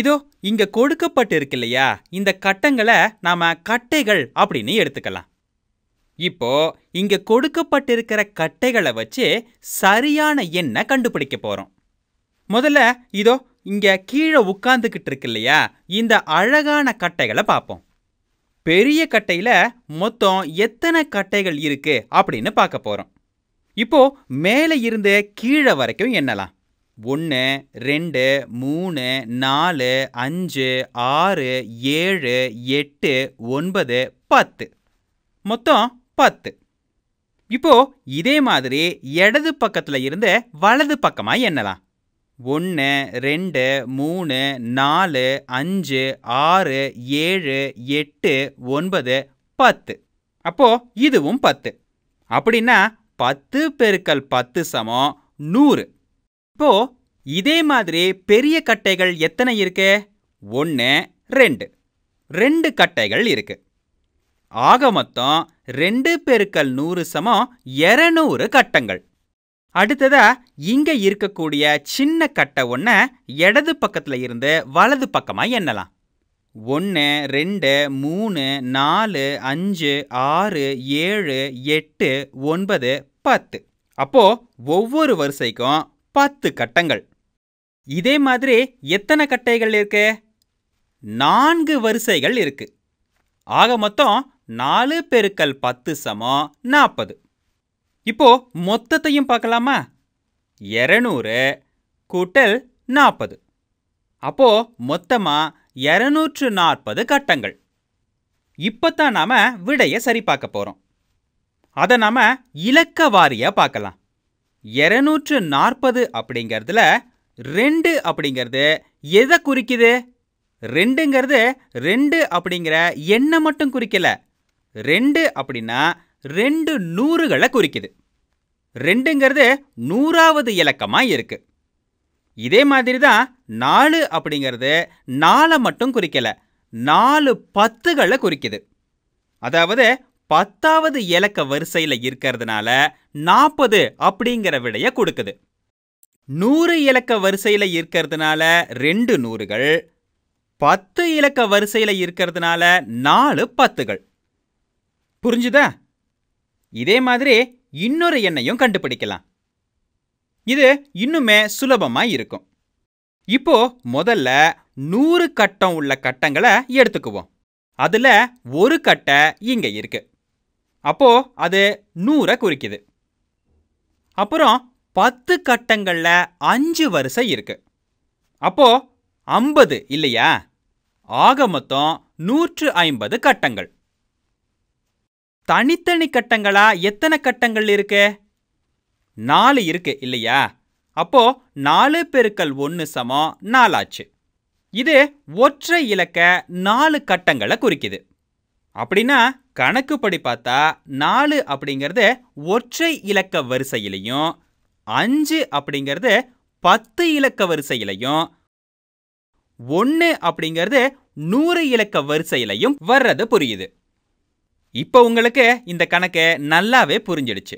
இதோ இங்க கொடுக்கப்பட்டு இருக்கு இல்லையா இந்த கட்டங்களை நாம கட்டைகள் அப்படின்னு எடுத்துக்கலாம். இப்போ இங்க கொடுக்கப்பட்டிருக்கிற கட்டைகளை வச்சு சரியான எண்ணை கண்டுபிடிக்க போறோம். முதல்ல இதோ இங்க கீழே உட்கார்ந்துக்கிட்டு இருக்கு இல்லையா இந்த அழகான கட்டைகளை பார்ப்போம். பெரிய கட்டையில மொத்தம் எத்தனை கட்டைகள் இருக்கு அப்படின்னு பார்க்க போறோம். இப்போ மேலே இருந்து கீழே வரைக்கும் எண்ணலாம். ஒன்று ரெண்டு மூணு நாலு அஞ்சு ஆறு ஏழு எட்டு ஒன்பது பத்து. மொத்தம் பத்து. இப்போ இதே மாதிரி இடது பக்கத்துல இருந்து வலது பக்கமா எண்ணலாம். ஒன்று ரெண்டு மூணு நாலு அஞ்சு ஆறு ஏழு எட்டு ஒன்பது பத்து. அப்போ இதுவும் பத்து. அப்படின்னா பத்து பெருக்கல் பத்து சமம் நூறு. இப்போ இதே மாதிரி பெரிய கட்டைகள் எத்தனை இருக்கு? ஒன்று ரெண்டு. ரெண்டு கட்டைகள் இருக்கு. ஆக மொத்தம் ரெண்டு பெருக்கல் நூறு சமம் இரநூறு கட்டங்கள். அடுத்ததா இங்க இருக்கக்கூடிய சின்ன கட்டை ஒன்ன இடது பக்கத்துல இருந்து வலது பக்கமா எண்ணலாம். ஒன்று ரெண்டு மூணு நாலு அஞ்சு ஆறு ஏழு எட்டு ஒன்பது பத்து. அப்போ ஒவ்வொரு வரிசைக்கும் பத்து கட்டங்கள். இதே மாதிரி எத்தனை கட்டைகள் இருக்கு? நான்கு வரிசைகள் இருக்கு. ஆக மொத்தம் நாலு பெருக்கல் பத்து சமம் நாற்பது இப்போ மொத்தத்தையும் பார்க்கலாமா? இரநூறு கூட்டல் நாற்பது அப்போ மொத்தமா இரநூற்று நாற்பது கட்டங்கள். இப்பத்தான் நாம விடைய சரி பார்க்க போறோம். அதை நாம இலக்க வாரியா பார்க்கலாம். இரநூற்று நாற்பது அப்படிங்கிறதுல ரெண்டு அப்படிங்கிறது எதை குறிக்குது? ரெண்டுங்கிறது ரெண்டு அப்படிங்கிற எண்ணை மட்டும் குறிக்கல. ரெண்டு அப்படின்னா ரெண்டு நூறுகளை குறிக்குது. ரெண்டுங்கிறது நூறாவது இலக்கமா இருக்கு. இதே மாதிரி தான் நாலு அப்படிங்கிறது நாலை மட்டும் குறிக்கல. நாலு பத்துகளை குறிக்குது. அதாவது பத்தாவது இலக்க வரிசையில் இருக்கிறதுனால நாற்பது அப்படிங்கிற விடைய கொடுக்குது. நூறு இலக்க வரிசையில் இருக்கிறதுனால ரெண்டு நூறுகள் பத்து இலக்க வரிசையில் இருக்கிறதுனால நாலு பத்துகள். புரிஞ்சுதா? இதே மாதிரி இன்னொரு எண்ணையும் கண்டுபிடிக்கலாம். இது இன்னுமே சுலபமா இருக்கும். இப்போ முதல்ல நூறு கட்டம் உள்ள கட்டங்களை எடுத்துக்குவோம். அதுல ஒரு கட்டை இங்க இருக்கு. அப்போ அது நூறை குறிக்குது. அப்புறம் பத்து கட்டங்கள்ல அஞ்சு வரிசை இருக்கு. அப்போ ஐம்பது இல்லையா? ஆக மொத்தம் நூற்று ஐம்பது கட்டங்கள். தனித்தனி கட்டங்களா எத்தனை கட்டங்கள் இருக்கு? நாலு இருக்கு இல்லையா? அப்போ நாலு பெருக்கல் ஒன்று சமம் நாலாச்சு. இது ஒற்றை இலக்க நாலு கட்டங்களை குறிக்குது. அப்படின்னா கணக்குப்படி பார்த்தா நாலு அப்படிங்கிறது ஒற்றை இலக்க வரிசையிலையும் அஞ்சு அப்படிங்கிறது பத்து இலக்க வரிசையிலையும் ஒன்று அப்படிங்கிறது நூறு இலக்க வரிசையிலையும் வர்றது புரியுது. இப்போ உங்களுக்கு இந்த கணக்கு நல்லாவே புரிஞ்சிடுச்சு.